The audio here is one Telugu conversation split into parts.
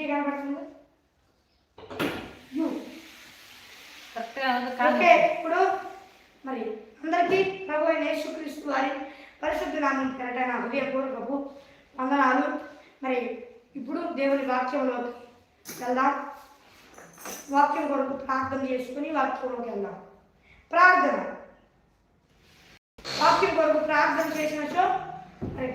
జే కనబడుతుంది యు. ఓకే ఇప్పుడు మరి అందరికీ ప్రభు అయిన యేసుక్రీస్తు వారి పరిశుద్ధ నామం పెరటైన హృదయపూర్వకపు వందనాలు. మరి ఇప్పుడు దేవుని వాక్యంలోకి వెళ్దాం. వాక్యం కొరకు ప్రార్థన చేసుకుని వాక్యంలోకి వెళ్దాం. ప్రార్థన. వాక్యం కొరకు ప్రార్థన చేసినచో మరి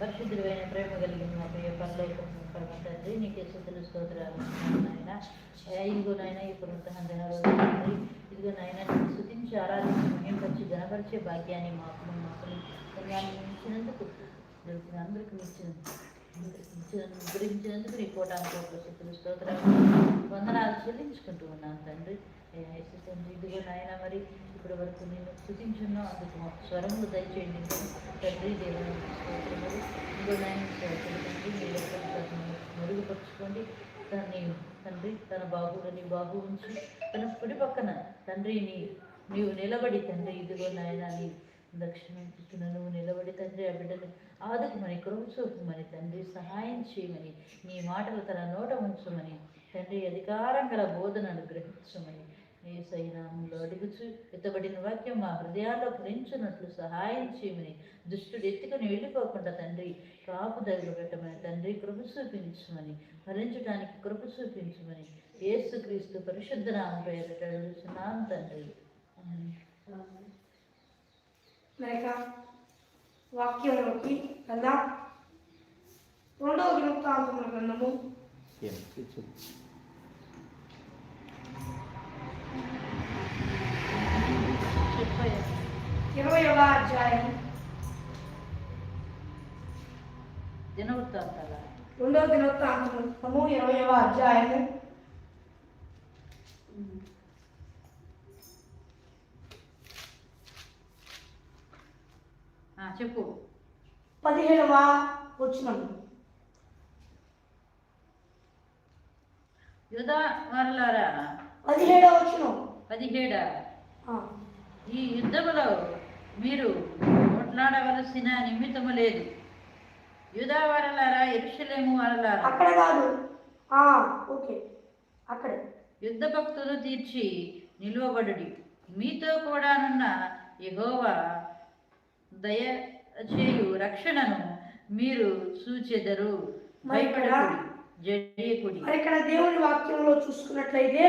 పరిశుద్ధుడైన ప్రేమ కలిగిన ప్రియ పరలోక పరమ తండ్రి నీకే స్థుతులు స్తోత్రాలు నాయన. ఇదిగో నాయన ఈ పునరుద్ధరణ తండ్రి ఇదిగో నాయన నేను స్థుతించి ఆరాధించి మహింపరిచి ఘనపరిచే భాగ్యాన్ని మాకు మాకు పుణ్యాన్ని ఇచ్చినందుకు దొరికిన అందరికీ ఇచ్చినందుకు గురించినందుకు నీ కోటానికి కోట్ల స్థుతులు స్తోత్రాలు వందనాలు చెల్లించుకుంటూ ఉన్నాను తండ్రి. తండ్రి ఇదిగో నాయన మరి ఇప్పటి వరకు నేను స్థుతించున్నావు అందుకు మాకు స్వరములు దయచేయండి తండ్రి. దేవుని స్తోత్రములు. ఇదిగో నాయన తండ్రి. మీ మెరుగుపరుచుకోండి. తనని తండ్రి తన బాహువులని బాహు బాబు ఉంచి. తన కుడి పక్కన తండ్రిని నీవు నిలబడి తండ్రి ఇదిగో నాయన నీ దక్షిణ నువ్వు నిలబడి తండ్రి ఆ బిడ్డను ఆదుకుమని కృపచూపమని తండ్రి సహాయం చేయమని నీ మాటలు తన నోట ఉంచమని తండ్రి అధికారం గల బోధన అనుగ్రహించమని నీ సైనామంలో అడుగుచు ఎత్తబడిన వాక్యం మా హృదయాల్లో ఫలించున్నట్లు సహాయం చేయమని దుష్టుడు ఎత్తుకుని వెళ్ళిపోకుండా తండ్రి కాపుదల పెట్టమని తండ్రి కృప చూపించమని ఫలించడానికి కృప చూపించమని యేసుక్రీస్తు పరిశుద్ధ నామ పేరట అడుగుచున్నాను తండ్రి. లేక వాక్యంలోకి రెండవ గ్రంథము. ఇరవయవ అధ్యాయం. దినవృత్తాంతాల. రెండవ దినవృత్తాంతము ఇరవయవ అధ్యాయము. ఆ, చెప్పు. పదిహేడవ వచనము యుధా వారలారా? పదిహేడవ వచనం. పదిహేడ? ఈ యుద్ధములో మీరు మాట్లాడవలసిన నిమిత్తము లేదు. యుధా వారలారా ఎరుషలేము వారలారా? అక్కడ కాదు. ఓకే. అక్కడే. యుద్ధ భక్తులు తీర్చి నిలువబడుడి. మీతో కూడానున్న యెహోవా దయచేయు రక్షణను మీరు చూచెదరు భయపడకుడి జడియకుడి. మరి ఇక్కడ దేవుని వాక్యంలో చూసుకున్నట్లయితే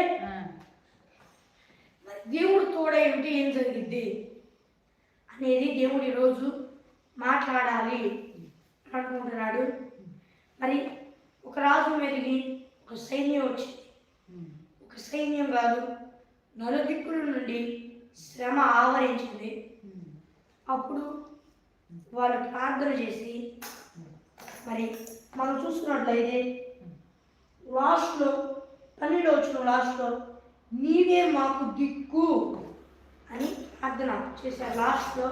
దేవుడు తోడై ఉంటే ఏం జరిగిద్ది? అనేది దేవుడు ఈరోజు మాట్లాడాలి అనుకుంటున్నాడు. మరి ఒక రాజు మెరిగి ఒక సైన్యం వచ్చింది. ఒక సైన్యం కాదు నలుదిక్కుల నుండి శ్రమ ఆవరించింది. అప్పుడు వాళ్ళు ప్రార్థన చేసి మరి మనం చూసుకున్నట్లయితే లాస్ట్లో పన్నెండు వచ్చిన లాస్ట్లో నీవే మాకు దిక్కు అని ప్రార్థన చేశారు? లాస్ట్లో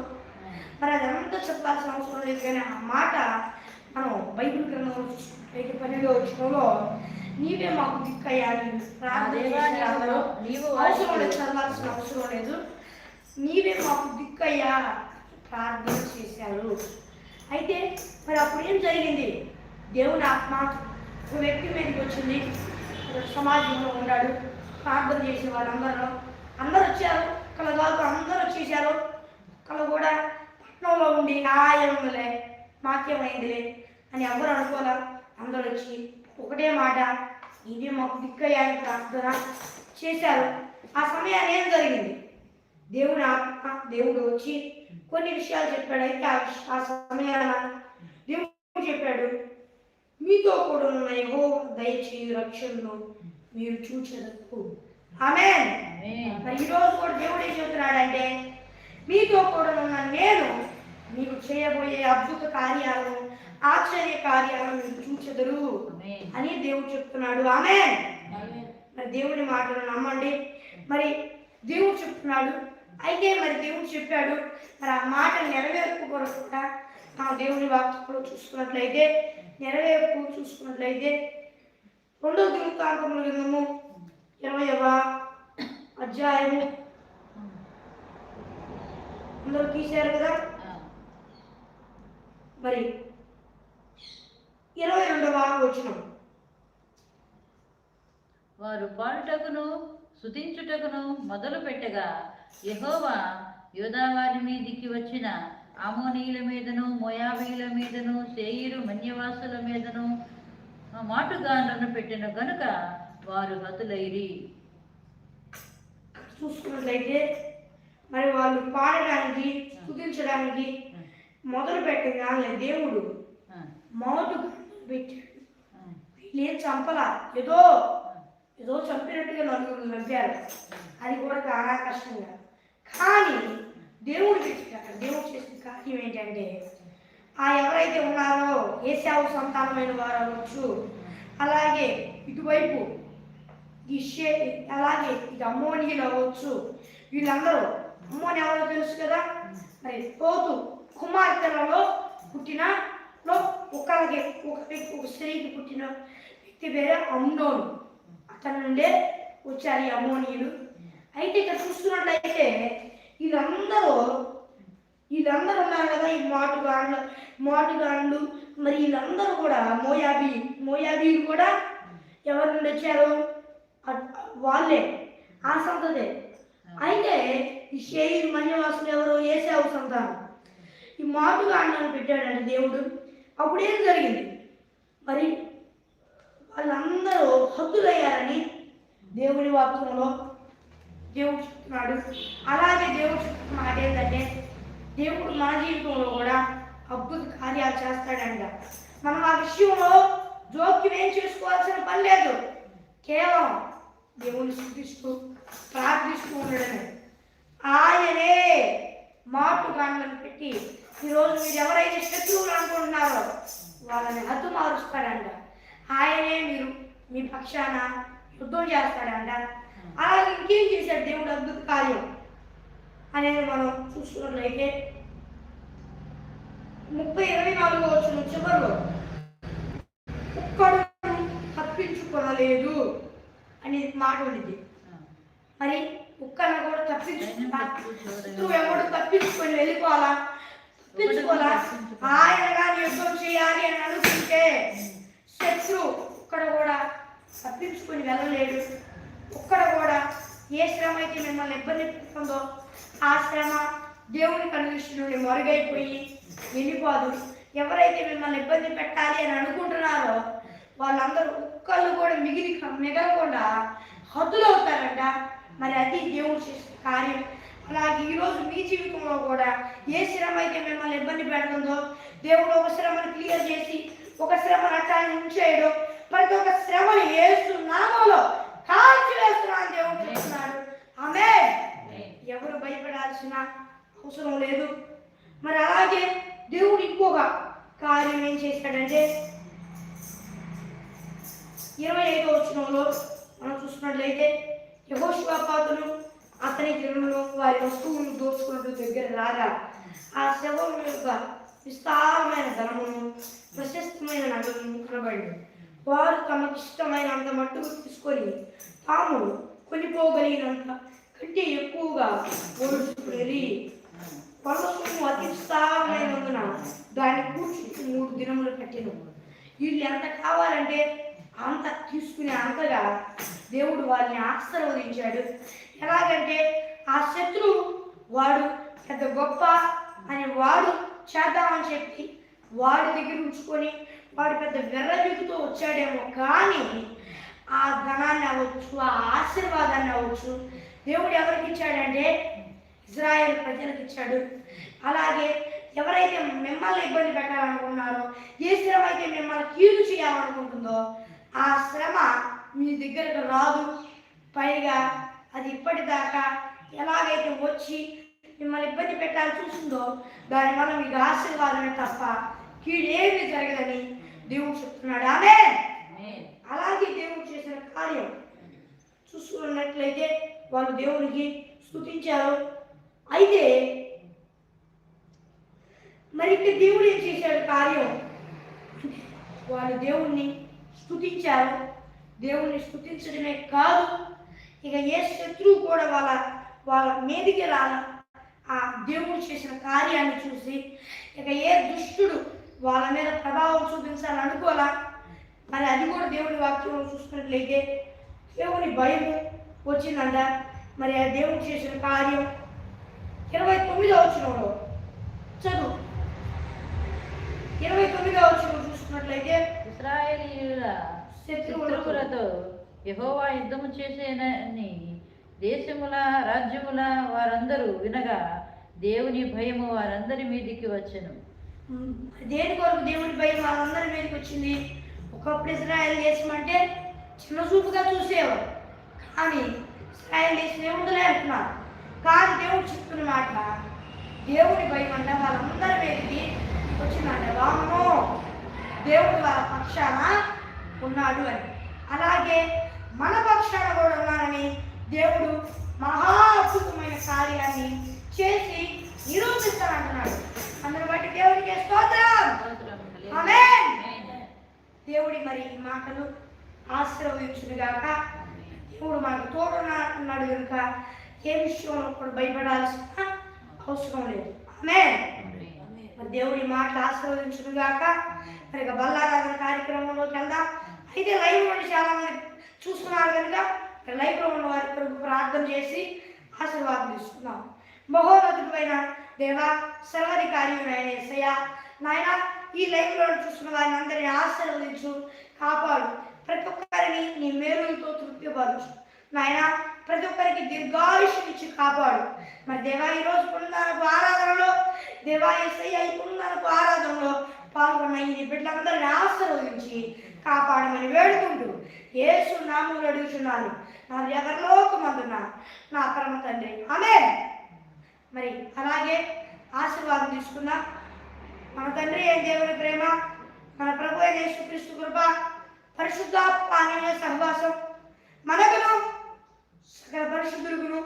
మరి అదంతా చెప్పాల్సిన అవసరం లేదు కానీ ఆ మాట మనం బైబిల్ గ్రంథంలో చూసుకున్నట్లయితే పన్నెండు వచ్చినలో నీవే మాకు దిక్కయ్యా అని ప్రార్థన దేవా, చేశారు అందరూ. నీవు అవసరం లేదు చదవాల్సిన అవసరం లేదు. నీవే మాకు దిక్కయ్యా ప్రార్థన చేశారు. అయితే మరి అప్పుడు ఏం జరిగింది? దేవుని ఆత్మ ఒక వ్యక్తి మీదకి వచ్చింది. సమాజంలో ఉన్నాడు. ప్రార్థన చేసిన వాళ్ళందరూ అందరూ వచ్చారు. కల కాదు అందరూ వచ్చేసారు కల కూడా పట్టణంలో ఉండి నాయములే మాకేమైందిలే అని ఎవరు అనుకోలే? అందరూ వచ్చి ఒకటే మాట ఇది మాకు దిక్కయ్యాని ప్రార్థన చేశారు. ఆ సమయాన్ని ఏం జరిగింది? దేవుడు ఆత్మ దేవుడు వచ్చి కొన్ని విషయాలు చెప్పాడు. అయితే ఆ విష- ఆ సమయాన దేవుడు చెప్పాడు మీతో కూడా ఉన్న యహో దయచేయు రక్షణను మీరు చూచెదకు. ఆమె మరి ఈరోజు కూడా దేవుడు ఏం చెబుతున్నాడంటే మీతో కూడా ఉన్న నేను మీకు చేయబోయే అద్భుత కార్యాలను ఆశ్చర్య కార్యాలను మీరు చూచెదరు. అని దేవుడు చెప్తున్నాడు. ఆమె. మరి దేవుని మాటలు నమ్మండి. మరి దేవుడు చెప్తున్నాడు. అయితే మరి దేవుడు చెప్పాడు మరి ఆ మాట నెరవేర్పు కొరకు కూడా మనం దేవుని వాక్యంలో చూసుకున్నట్లయితే నెరవేర్పు చూసుకున్నట్లయితే రెండో దినకాంతముల గ్రంథము ఇరవైవ అధ్యాయము. అందరూ కదా? మరి ఇరవై రెండవ వచనం. వారు పాడుటకును స్తుతించుటకును మొదలు పెట్టగా యెహోవా యోధావారి మీదికి వచ్చిన ఆమోనీయుల మీదను మోయాబీల మీదను సేయిరు మన్యవాసుల మీదను ఆ మాటుగాండ్రను పెట్టిన గనుక వారు హతులైరి. చూసుకున్నట్లయితే మరి వాళ్ళు పాడడానికి స్తుతించడానికి మొదలు పెట్టగానే దేవుడు. మౌతు పెట్టాడు వీళ్ళేం చంపలా? ఏదో ఏదో చంపినట్టుగా నలుగురు చంపారు అది కూడా చాలా కష్టంగా. కానీ దేవుడు పెట్టాడు దేవుడు చేసిన కార్యం ఏంటంటే ఆ ఎవరైతే ఉన్నారో ఏసావు సంతానమైన వారు అవ్వచ్చు అలాగే ఇటువైపు ఈ షే అలాగే ఇది అమ్మోనియలు అవ్వచ్చు వీళ్ళందరూ అమ్మోని ఎవరో తెలుసు కదా? మరి పోతు కుమార్తెలలో పుట్టిన లో ఒకరికి ఒక వ్యక్తి ఒక స్త్రీకి పుట్టిన వ్యక్తి పేరు అమ్నోను. అతని నుండే వచ్చారు ఈ అమ్మోనీయులు. అయితే ఇక్కడ చూస్తున్నట్లయితే వీళ్ళందరూ వీళ్ళందరూ ఉన్నారు కదా ఈ మాటుగాండ్లు మాటుగాండ్లు. మరి వీళ్ళందరూ కూడా మోయాబీ మోయాబీలు కూడా ఎవరి నుండి వచ్చారు? వాళ్ళే ఆ సంతదే అయితే ఈ షేయిర్ మన్యవాసులు ఎవరు ఏసావు సంతానం. ఈ మాటుగాండ్లను పెట్టాడంటే దేవుడు. అప్పుడు ఏం జరిగింది? మరి వాళ్ళందరూ హద్దులయ్యారని దేవుని వాక్యంలో దేవుడు చెప్తున్నాడు. అలాగే దేవుడు చెప్తున్న మాట ఏంటంటే దేవుడు మన జీవితంలో కూడా అద్భుత కార్యాలు చేస్తాడంట. మనం ఆ విషయంలో జోక్యం ఏం చేసుకోవాల్సిన పని లేదు. కేవలం దేవుని స్థుతిస్తూ ప్రార్థిస్తూ ఉండడమే. ఆయనే మాటుగాండ్లను పెట్టి ఈరోజు మీరు ఎవరైతే శత్రువులు అనుకుంటున్నారో వాళ్ళని హద్దు మారుస్తారంట ఆయనే మీరు మీ పక్షాన యుద్ధం చేస్తాడంట. అలాగే ఇంకేం చేశాడు దేవుడు అద్భుత కార్యం అనేది మనం చూసుకున్నట్లయితే ముప్పై ఇరవై నాలుగో వచ్చిన చివరిలో ఒక్కడు తప్పించుకొనలేదు అనే మాట ఉంది. మరి కుక్కను కూడా శత్రువు ఎవడు తప్పించుకొని వెళ్ళిపోవాలా? తప్పించుకోవాలా? ఆయన కానీ యుద్ధం చేయాలి అని అనుకుంటే శత్రువు ఒక్కడ కూడా తప్పించుకొని వెళ్ళలేడు. ఒక్కడ కూడా ఏ శ్రమ అయితే మిమ్మల్ని ఇబ్బంది పెడుతుందో ఆ శ్రమ దేవుని కనుదృష్టి నుండి మరుగైపోయి వెళ్ళిపోదు. ఎవరైతే మిమ్మల్ని ఇబ్బంది పెట్టాలి అని అనుకుంటున్నారో వాళ్ళందరూ ఒక్కళ్ళు కూడా మిగిలి మిగలకుండా హద్దులవుతారంట మరి అది దేవుడు చేసే కార్యం. అలాగే ఈరోజు మీ జీవితంలో కూడా ఏ శ్రమ అయితే మిమ్మల్ని ఇబ్బంది పెడుతుందో దేవుడు ఒక శ్రమను క్లియర్ చేసి ఒక శ్రమ రకాన్ని ఉంచేయడం ప్రతి ఒక్క శ్రమను వేస్తున్నా ధనమును ప్రశస్తమైన నగరం కనబడి వారు తమకు ఇష్టమైన అంత మట్టుకు తీసుకొని తాము కొనిపోగలిగినంత కంటే ఎక్కువగా ఓడుచుకుని పర్వతము అతి విస్తారమైనందున దాన్ని కూర్చుని మూడు దినములు కట్టిన. వీళ్ళు ఎంత కావాలంటే అంత తీసుకునే అంతగా దేవుడు వారిని ఆశీర్వదించాడు. ఎలాగంటే ఆ శత్రువు వాడు పెద్ద గొప్ప అని వాడు చేద్దామని చెప్పి వాడి దగ్గర ఉంచుకొని వాడు పెద్ద వెర్రవిగుతో వచ్చాడేమో కానీ ఆ ధనాన్ని అవ్వచ్చు ఆ ఆశీర్వాదాన్ని అవ్వచ్చు దేవుడు ఎవరికి ఇచ్చాడంటే ఇజ్రాయెల్ ప్రజలకు ఇచ్చాడు. అలాగే ఎవరైతే మిమ్మల్ని ఇబ్బంది పెట్టాలనుకున్నారో ఏ శ్రమ అయితే మిమ్మల్ని కీడు చేయాలనుకుంటుందో ఆ శ్రమ మీ దగ్గరకు రాదు. పైగా అది ఇప్పటిదాకా ఎలాగైతే వచ్చి మిమ్మల్ని ఇబ్బంది పెట్టాలి చూసిందో దానివల్ల మీకు ఆశీర్వాదమే తప్ప కీడేమి జరగదని దేవుడు చెప్తున్నాడు. ఆమె. అలాగే దేవుడు చేసిన కార్యం. చూసుకున్నట్లయితే వాళ్ళు దేవునికి స్తుతించారు. అయితే మరి ఇక్కడ దేవుడు ఏం చేశాడు కార్యం? వాళ్ళు దేవుణ్ణి స్తుతించారు. దేవుణ్ణి స్తుతించడమే కాదు ఇక ఏ శత్రువు కూడా వాళ్ళ వాళ్ళ మీదికి రాల. ఆ దేవుడు చేసిన కార్యాన్ని చూసి ఇక ఏ దుష్టుడు వాళ్ళ మీద ప్రభావం చూపించాలని అనుకోలా మరి అది కూడా దేవుడి వాక్యం చూసుకున్నట్లయితే దేవుని భయం వచ్చిందంట? మరి ఆ దేవుడు చేసిన కార్యం ఇరవై తొమ్మిదో వచ్చినప్పుడు చదువు. ఇరవై తొమ్మిదో వచ్చిన చూసుకున్నట్లయితే ఇస్రాయేలీయుల శత్రువులతో యెహోవా యుద్ధము చేసేనని దేశముల రాజ్యముల వారందరూ వినగా దేవుని భయము వారందరి మీదికి వచ్చెను. దేని కొరకు దేవుని భయం వాళ్ళందరి మీదకి వచ్చింది? ఒకప్పుడు ఇజ్రాయెల్ దేశం చిన్న చూపుగా చూసేవారు. కానీ ఇజ్రాయెల్ దేశం ఏముందలే అంటున్నారు కానీ దేవుడు చెప్తున్న మాట దేవుని భయం అంటే వాళ్ళందరి మీదకి వచ్చిందంట. వామ్మో! దేవుడు వాళ్ళ పక్షాన ఉన్నాడు అని. అలాగే మన పక్షాన కూడా ఉన్నారని దేవుడు మహా అద్భుతమైన కార్యాన్ని చేసి నిరూపిస్తానంటున్నాడు అందరి బట్టి దేవునికి స్తోత్రం ఆమేన్. దేవుడి మరి ఈ మాటలు ఆశీర్వదించునుగాక. దేవుడు మనకు తోడున్నాడు కనుక ఏ విషయంలో కూడా భయపడాల్సిన అవసరం లేదు. ఆమె మరి దేవుడి మాటలు ఆశీర్వదించునుగాక. మరి బల్లారాధన కార్యక్రమంలోకి వెళ్దాం. అయితే లైవ్ నుండి చాలా మంది చూస్తున్నారు కనుక మరి లైవ్లో ఉన్న వారి కొరకు ప్రార్థన చేసి ఆశీర్వాదం తీసుకుందాం. మహోన్నతుడైన దేవ సర్వాధికారి ఆయన ఎస్సయ్య నాయన ఈ లైవ్లో చూస్తున్న వారిని అందరినీ ఆశీర్వదించు కాపాడు. ప్రతి ఒక్కరిని నీ మేలులతో తృప్తిపరచు. నాయన ప్రతి ఒక్కరికి దీర్ఘాయుష్యం ఇచ్చి కాపాడు. మరి దేవా ఈ రోజు ఆరాధనలో దేవా ఎస్ఐ ఈ పునరుద్ధరణకు ఆరాధనలో పాల్గొన్న ఈ బిడ్డలందరినీ ఆశీర్వదించి కాపాడమని వేడుకుంటూ ఏసు నామములు అడుగుతున్నాను నా ఎవరిలోకమందున్నా నా పరమ తండ్రి. ఆమె మరి అలాగే ఆశీర్వాదం తీసుకున్నా మన తండ్రి అయిన దేవుని ప్రేమ మన ప్రభు అయిన యేసుక్రీస్తు కృప పానీయ సహవాసం మనకును సకల పరిశుద్ధులకును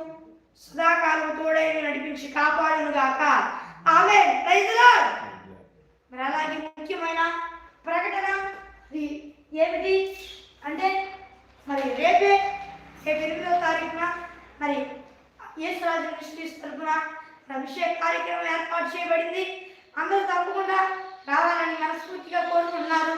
సదాకాలం తోడైన నడిపించి కాపాడును గాక. ఆమె మరి అలాగే ముఖ్యమైన ప్రకటన అది ఏమిటి అంటే మరి రేపే రేపు ఎనిమిదవ తారీఖున మరి యేసురాజు మినిస్ట్రీస్ తరఫున అభిషేక్ కార్యక్రమం ఏర్పాటు చేయబడింది. అందరూ తప్పకుండా రావాలని మనస్ఫూర్తిగా కోరుకుంటున్నారు.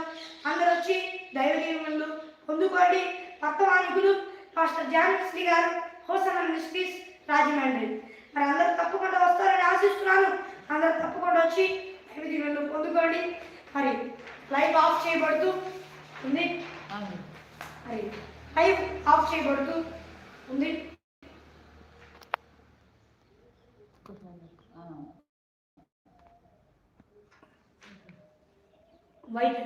అందరూ వచ్చి దైవ దీవెనలు పొందుకోండి. వర్తమానికులు పాస్టర్ జానశ్రీ గారు హోసన మినిస్ట్రీస్ రాజమండ్రి. మరి అందరూ తప్పకుండా వస్తారని ఆశిస్తున్నాను. అందరూ తప్పకుండా వచ్చి దైవ దీవెనలు పొందుకోండి. మరి లైవ్ ఆఫ్ చేయబడుతూ ఉంది. మరి లైవ్ ఆఫ్ చేయబడుతూ ఉంది. ఆ. వైట్